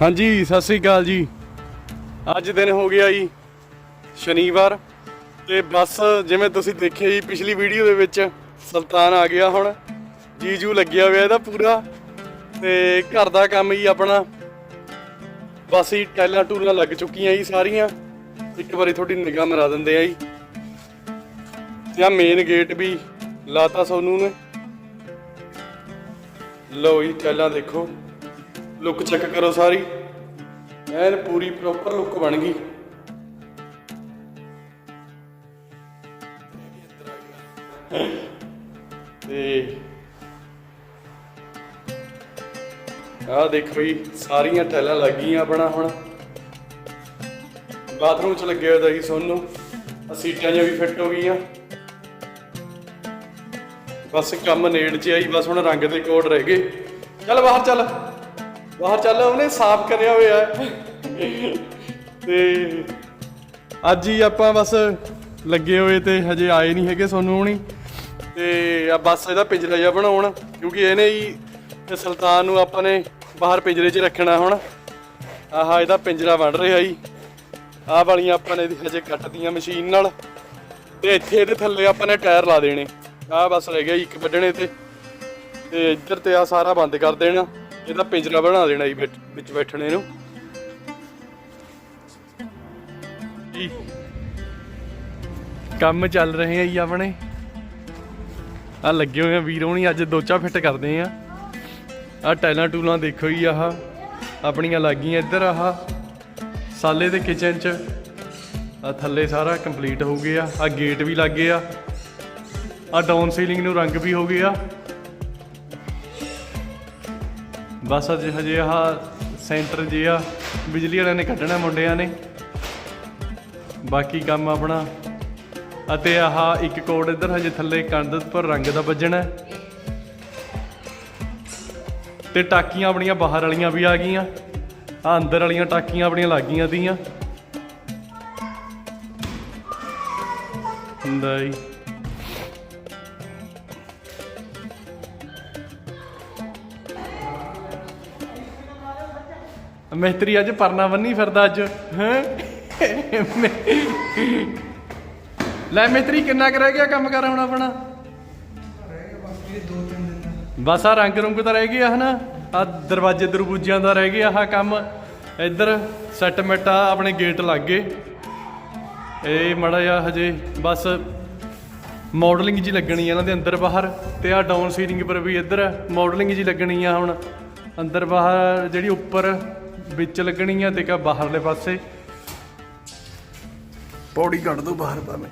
ਹਾਂਜੀ, ਸਤਿ ਸ੍ਰੀ ਅਕਾਲ ਜੀ। ਅੱਜ ਦਿਨ ਹੋ ਗਿਆ ਜੀ, ਸ਼ਨੀਵਾਰ ਤੇ ਬੱਸ ਜਿਵੇਂ ਤੁਸੀਂ ਦੇਖਿਆ ਜੀ, ਪਿਛਲੀ ਵੀਡੀਓ ਦੇ ਵਿੱਚ ਸੁਲਤਾਨ ਆ ਗਿਆ ਹੁਣ, ਜੀਜੂ ਲੱਗਿਆ ਹੋਇਆ ਇਹਦਾ ਪੂਰਾ ਤੇ ਘਰ ਦਾ ਕੰਮ ਹੀ ਆਪਣਾ। ਬਸ ਹੀ ਟੈਲਾਂ ਟੂਲਾਂ ਲੱਗ ਚੁੱਕੀਆਂ ਜੀ ਸਾਰੀਆਂ, ਇੱਕ ਵਾਰੀ ਤੁਹਾਡੀ ਨਿਗਾਹ ਮਰਾ ਦਿੰਦੇ ਆ ਜੀ। ਤੇ ਆ ਮੇਨ ਗੇਟ ਵੀ ਲਾਤਾ ਸੋਨੂ ਨੇ। ਲਓ ਜੀ ਟੈਲਾਂ ਦੇਖੋ। ਲੁੱਕ ਚੈੱਕ ਕਰੋ ਸਾਰੀ। ਐਨ ਪੂਰੀ ਪ੍ਰੋਪਰ ਲੁੱਕ ਬਣ ਗਈ। ਤੇ ਆਹ ਦੇਖੋ ਜੀ ਸਾਰੀਆਂ ਟੈਲਾਂ ਲੱਗ ਗਈਆਂ ਆਪਣਾ ਹੁਣ। ਬਾਥਰੂਮ ਚ ਲੱਗੇ ਹੋਏ ਦਾ ਜੀ ਸੋਨੂੰ। ਆਹ ਸੀਟਾਂ ਜਿਹਾ ਵੀ ਫਿੱਟ ਹੋ ਗਈਆਂ। ਬਸ ਕੰਮ ਨੇੜ 'ਚ ਆਈ, ਬਸ ਹੁਣ ਰੰਗ ਤੇ ਕੋਡ ਰਹਿ ਗਏ। ਚੱਲ ਬਾਹਰ ਚੱਲ। ਬਾਹਰ ਚੱਲ ਉਹਨੇ ਸਾਫ਼ ਕਰਿਆ ਹੋਇਆ ਹੈ। ਤੇ ਅੱਜ ਹੀ ਆਪਾਂ ਬਸ ਲੱਗੇ ਹੋਏ ਤੇ ਹਜੇ ਆਏ ਨਹੀਂ ਹੈਗੇ ਸੋਨੂੰ ਹੁਣੀ। ਤੇ ਆ ਬਸ ਇਹਦਾ ਪਿੰਜਰਾ ਜਿਹਾ ਬਣਾਉਣ, ਕਿਉਂਕਿ ਇਹਨੇ ਹੀ ਸੁਲਤਾਨ ਨੂੰ ਆਪਾਂ ਨੇ ਬਾਹਰ ਪਿੰਜਰੇ 'ਚ ਰੱਖਣਾ ਹੁਣ। ਆਹ, ਇਹਦਾ ਪਿੰਜਰਾ ਬਣ ਰਿਹਾ ਜੀ। ਆਹ ਵਾਲੀਆਂ ਆਪਾਂ ਨੇ ਇਹਦੀ ਹਜੇ ਕੱਟਦੀਆਂ ਮਸ਼ੀਨ ਨਾਲ। ਤੇ ਇੱਥੇ ਇਹਦੇ ਥੱਲੇ ਆਪਾਂ ਨੇ ਟਾਇਰ ਲਾ ਦੇਣੇ। ਆਹ ਬਸ ਰਹਿ ਗਿਆ ਜੀ ਇੱਕ ਵੱਢਣੇ ਤੇ। ਤੇ ਇੱਧਰ ਤੇ ਆ ਸਾਰਾ ਬੰਦ ਕਰ ਦੇਣਾ। ਇਹਦਾ ਪਿੰਜਰਾ ਬਣਾ ਦੇਣਾ ਜੀ ਵਿੱਚ- ਵਿੱਚ ਬੈਠਣੇ ਨੂੰ। ਜੀ। ਕੰਮ ਚੱਲ ਰਹੇ ਆ ਜੀ ਆਪਣੇ। ਆ ਲੱਗੇ ਹੋਏ ਆ ਵੀਰ ਹੋਣੀ ਅੱਜ ਦੋਚਾ ਫਿੱਟ ਕਰਦੇ ਆ। ਆ ਟਾਈਲਾਂ ਟੂਲਾਂ ਦੇਖੋ ਜੀ ਆਹ। ਆਪਣੀਆਂ ਲੱਗੀਆਂ ਇੱਧਰ ਆਹ। ਸਾਲੇ ਦੇ ਕਿਚਨ ਚ। ਆ ਥੱਲੇ ਸਾਰਾ ਕੰਪਲੀਟ ਹੋ ਗਿਆ। ਆ ਗੇਟ ਵੀ ਲੱਗ ਗਏ ਆ ਡਾਊਨ ਸੀਲਿੰਗ ਨੂੰ ਰੰਗ ਵੀ ਹੋ ਗਿਆ। ਬਸ ਅਜੇ ਹਜੇ ਆਹ ਸੈਂਟਰ ਜੇ ਆ, ਬਿਜਲੀ ਵਾਲਿਆਂ ਨੇ ਕੱਢਣਾ, ਮੁੰਡਿਆਂ ਨੇ। ਬਾਕੀ ਕੰਮ ਆਪਣਾ। ਅਤੇ ਆਹ ਇੱਕ ਕੋਡ ਇੱਧਰ ਹਜੇ ਥੱਲੇ ਕੰਧ ਪਰ ਰੰਗ ਦਾ ਵੱਜਣਾ। ਹੈ। ਤੇ ਟਾਕੀਆਂ ਆਪਣੀਆਂ ਬਾਹਰ ਵਾਲੀਆਂ ਵੀ ਆ ਗਈਆਂ। ਆ ਅੰਦਰ ਵਾਲੀਆਂ ਟਾਕੀਆਂ ਆਪਣੀਆਂ ਲੱਗ ਗਈਆਂ ਦੀਆਂ ਹੁੰਦਾ ਜੀ। ਮਿਸਤਰੀ ਅੱਜ ਪਰਨਾ ਬੰਨੀ ਫਿਰਦਾ ਅੱਜ, ਹੈ? ਲੈ ਮਿਸਤਰੀ, ਕਿੰਨਾ ਕੁ ਰਹਿ ਗਿਆ ਕੰਮ ਕਰ ਹੁਣ ਆਪਣਾ? ਬਸ ਆ ਰੰਗ ਰੁੰਗ ਤਾਂ ਰਹਿ ਗਿਆ, ਹਨਾ? ਆ ਦਰਵਾਜ਼ੇ ਦਰਬੂਜਿਆਂ ਦਾ ਰਹਿ ਗਿਆ ਆਹ ਕੰਮ। ਇੱਧਰ ਸੈਟਮੈਂਟ ਆ, ਆਪਣੇ ਗੇਟ ਲੱਗ। ਗਏ ਇਹ ਮੜਾ ਜਾ ਹਜੇ ਬਸ ਮਾਡਲਿੰਗ ਜੀ ਲੱਗਣੀ ਆ ਇਹਨਾਂ ਦੇ ਅੰਦਰ ਬਾਹਰ। ਤੇ ਆ ਡਾਊਨ ਸੀਲਿੰਗ ਪਰ ਵੀ ਇੱਧਰ ਮਾਡਲਿੰਗ ਜੀ ਲੱਗਣੀ ਆ ਹੁਣ। ਅੰਦਰ ਬਾਹਰ ਜਿਹੜੀ ਉੱਪਰ ਵਿੱਚ ਲੱਗਣੀ ਆ ਤੇ ਕਾ ਬਾਹਰਲੇ ਪਾਸੇ। ਪੌੜੀ ਕੱਢ ਦੋ ਬਾਹਰ ਭਾਵੇਂ।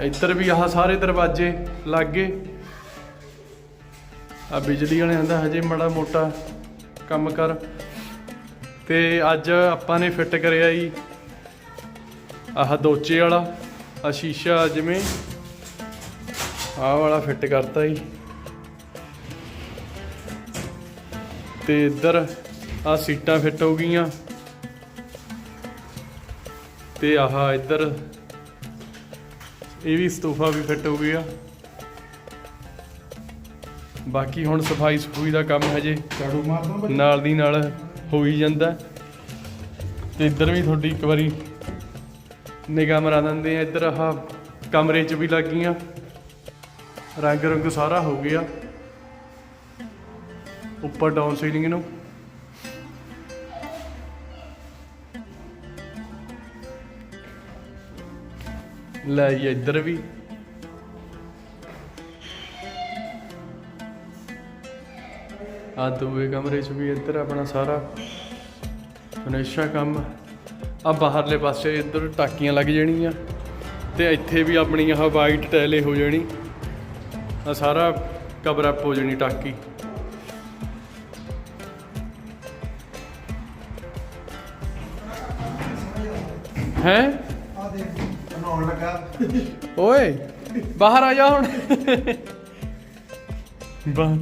ਇੱਧਰ ਵੀ ਆਹ ਸਾਰੇ ਦਰਵਾਜ਼ੇ ਲੱਗ। ਗਏ ਆ ਬਿਜਲੀ ਵਾਲਿਆਂ ਦਾ ਹਜੇ ਮੜਾ ਮੋਟਾ ਕੰਮ ਕਰ। ਤੇ ਅੱਜ ਆਪਾਂ ਨੇ ਫਿੱਟ ਕਰਿਆ ਜੀ ਆਹ ਦੋਚੇ ਵਾਲਾ ਆ ਸ਼ੀਸ਼ਾ ਜਿਵੇਂ। ਆਹ ਵਾਲਾ ਫਿੱਟ ਕਰਤਾ ਜੀ। ਤੇ ਇੱਧਰ ਆ ਸੀਟਾਂ ਫਿੱਟ ਹੋ ਗਈਆਂ। ਤੇ ਆਹ ਇੱਧਰ ਇਹ ਵੀ ਸਤੂਫਾ ਵੀ ਫਿੱਟ ਹੋ ਗਿਆ। ਬਾਕੀ ਹੁਣ ਸਫ਼ਾਈ ਸਫੂਈ ਦਾ ਕੰਮ ਹਜੇ ਨਾਲ ਦੀ ਨਾਲ ਹੋ ਹੀ ਜਾਂਦਾ। ਤੇ ਇੱਧਰ ਵੀ ਤੁਹਾਡੀ ਇੱਕ ਵਾਰੀ ਨਿਗਾਹ ਮਰਾ ਦਿੰਦੇ ਆ। ਇੱਧਰ ਆਹ ਕਮਰੇ 'ਚ ਵੀ ਲੱਗੀਆਂ। ਰੰਗ ਰੰਗ ਸਾਰਾ ਹੋ ਗਿਆ। ਉੱਪਰ ਡਾਊਨ ਸੀਲਿੰਗ ਨੂੰ। ਲੈ ਜੀ ਇੱਧਰ ਵੀ। ਆ ਦੂਏ ਕਮਰੇ 'ਚ ਵੀ ਇੱਧਰ ਆਪਣਾ ਸਾਰਾ। ਫਨੇਸ਼ਾ ਕੰਮ। ਆ ਬਾਹਰਲੇ ਪਾਸੇ ਇੱਧਰ ਟਾਕੀਆਂ ਲੱਗ ਜਾਣੀਆਂ। ਤੇ ਇੱਥੇ ਵੀ ਆਪਣੀ ਆਹ ਵਾਈਟ ਟੈਲੇ ਹੋ ਜਾਣੀ। ਆ ਸਾਰਾ ਕਵਰ ਅਪ ਹੋ ਜਾਣੀ ਟਾਕੀ। ਹੈ? ਆ ਦੇਖ ਬਣਾਉਣ ਲੱਗਾ। ਓਏ ਬਾਹਰ ਆ ਜਾ ਹੁਣ। ਬਾਹਰ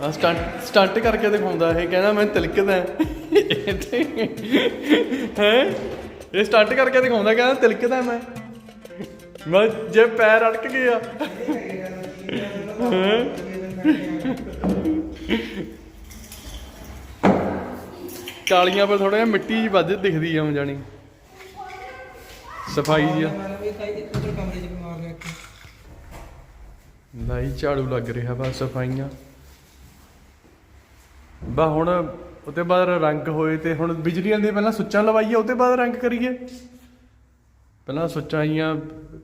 ਆ ਸਟੰਟ ਸਟੰਟ ਕਰਕੇ ਦਿਖਾਉਂਦਾ ਇਹ ਕਹਿੰਦਾ ਮੈਂ ਤਿਲਕਦਾ। ਹੈ। ਇਹ ਸਟੰਟ ਕਰਕੇ ਦਿਖਾਉਂਦਾ ਕਹਿੰਦਾ ਤਿਲਕਦਾ ਮੈਂ। ਮੈਂ ਜੇ ਪੈਰ ਅਟਕ ਗਿਆ। ਕਾਲੀਆਂ ਪਰ ਥੋੜਾ ਜਿਹਾ ਮਿੱਟੀ ਜੀ ਵੱਧ ਦਿਖਦੀ ਆ ਜਾਣੀ। ਸਫ਼ਾਈ ਜੀ ਆ। ਲਾਈ ਝਾੜੂ ਲੱਗ ਰਿਹਾ ਬਸ ਸਫਾਈਆਂ। ਬਾ ਹੁਣ ਉਹਦੇ ਬਾਅਦ ਰੰਗ ਹੋਏ ਤੇ ਹੁਣ ਬਿਜਲੀਆਂ ਦੇ ਪਹਿਲਾਂ ਸੁੱਚਾਂ ਲਵਾਈਏ, ਉਹਦੇ ਬਾਅਦ ਰੰਗ ਕਰੀਏ। ਪਹਿਲਾਂ ਸੁੱਚਾਂ ਆਈਆਂ,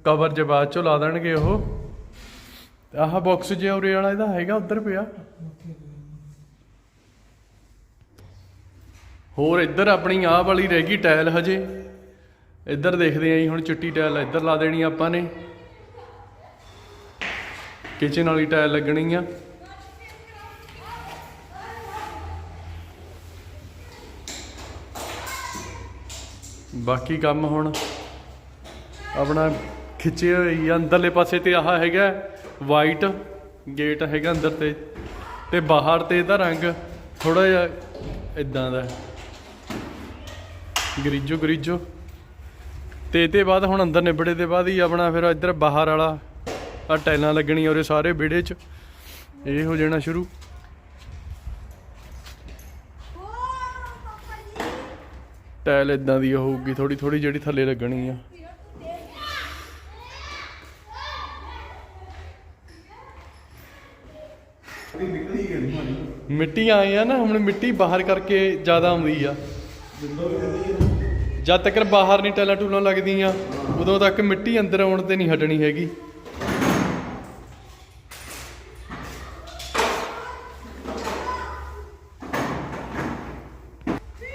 ਕਵਰ ਜੇ ਬਾਅਦ ਚੋਂ ਲਾ ਦੇਣਗੇ ਉਹ। ਆਹ ਬਾਕਸ ਜੇ ਉਰੇ ਵਾਲਾ, ਇਹਦਾ ਹੈਗਾ ਉੱਧਰ ਪਿਆ। ਹੋਰ ਇੱਧਰ ਆਪਣੀ ਆਹ ਵਾਲੀ ਰਹਿ ਗਈ ਟਾਇਲ ਹਜੇ। ਇੱਧਰ ਦੇਖਦੇ ਆਂ ਜੀ, ਹੁਣ ਚਿੱਟੀ ਟਾਇਲ ਇੱਧਰ ਲਾ ਦੇਣੀ ਆਪਾਂ ਨੇ। ਕਿਚਨ ਵਾਲੀ ਟਾਇਲ ਲੱਗਣੀ ਆ। ਬਾਕੀ ਕੰਮ ਹੁਣ ਆਪਣਾ ਖਿੱਚੇ ਹੋਈ ਅੰਦਰਲੇ ਪਾਸੇ ਤੇ ਆਹ ਹੈਗਾ ਵਾਈਟ ਗੇਟ ਹੈਗਾ ਅੰਦਰ ਤੇ। ਤੇ ਬਾਹਰ ਤੇ ਇਹਦਾ ਰੰਗ ਥੋੜਾ ਜਿਹਾ ਇਦਾਂ ਦਾ। ਗਰੀਜੋ ਗਰੀਜੋ। ਤੇ ਇਹਦੇ ਬਾਅਦ ਹੁਣ ਅੰਦਰ ਨਿਬੜੇ ਦੇ ਬਾਅਦ ਹੀ ਆਪਣਾ ਫਿਰ ਇੱਧਰ ਬਾਹਰ ਵਾਲਾ ਆ ਟਾਈਲਾਂ ਲੱਗਣੀਆਂ ਉਹਦੇ ਸਾਰੇ ਵਿਹੜੇ 'ਚ। ਇਹ ਹੋ ਜਾਣਾ ਸ਼ੁਰੂ। ਟਾਇਲ ਇਦਾਂ ਦੀ ਹੋਊਗੀ ਥੋੜੀ ਥੋੜੀ ਜਿਹੜੀ ਥੱਲੇ ਲੱਗਣੀ ਆ। ਇਹ ਮਿੱਟੀ ਆਏ ਆ ਨਾ ਹੁਣ ਮਿੱਟੀ ਬਾਹਰ ਕਰਕੇ ਜ਼ਿਆਦਾ ਆਉਂਦੀ ਆ। ਜਦ ਤੱਕ ਬਾਹਰ ਨਹੀਂ ਟੈਲਾਂ ਟੂਲਾਂ ਲੱਗਦੀਆਂ, ਉਦੋਂ ਤੱਕ ਮਿੱਟੀ ਅੰਦਰ ਆਉਣ ਤੇ ਨਹੀਂ ਹਟਣੀ ਹੈਗੀ।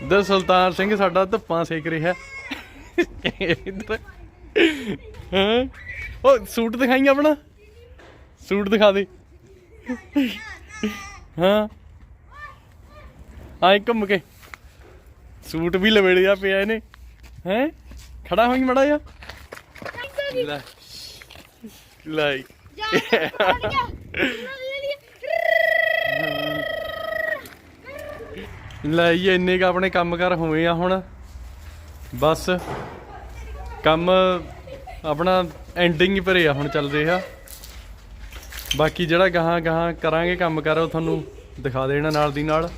ਇਧਰ ਸੁਲਤਾਨ ਸਿੰਘ ਸਾਡਾ ਧੁੱਪਾਂ ਸੇਕ ਰਿਹਾ। ਇਧਰ। ਹਾਂ? ਉਹ ਸੂਟ ਦਿਖਾਈ ਆਪਣਾ? ਸੂਟ ਦਿਖਾ ਦੇ। ਹਾਂ? ਆਏ ਘੁੰਮ ਕੇ। ਸੂਟ ਵੀ ਲਵੇੜਿਆ ਪਿਆ ਇਹਨੇ। ਹੈ? ਖੜਾ ਹੋਈ ਮੜਾ ਜਾ ਲੈ। ਲੈ। ਲੈ ਇਹ ਇੰਨੇ ਕ ਆਪਣੇ ਕੰਮ ਕਰ ਹੋਏ ਆ ਹੁਣ। ਬਸ। ਕੰਮ ਆਪਣਾ ਐਂਡਿੰਗ ਹੀ ਭਰੇ ਆ ਹੁਣ ਚੱਲ ਰਿਹਾ। ਬਾਕੀ ਜਿਹੜਾ ਗਾਹਾਂ ਗਾਹਾਂ ਕਰਾਂਗੇ ਕੰਮ ਕਰ, ਉਹ ਤੁਹਾਨੂੰ ਦਿਖਾ ਦੇਣਾ ਨਾਲ ਦੀ ਨਾਲ।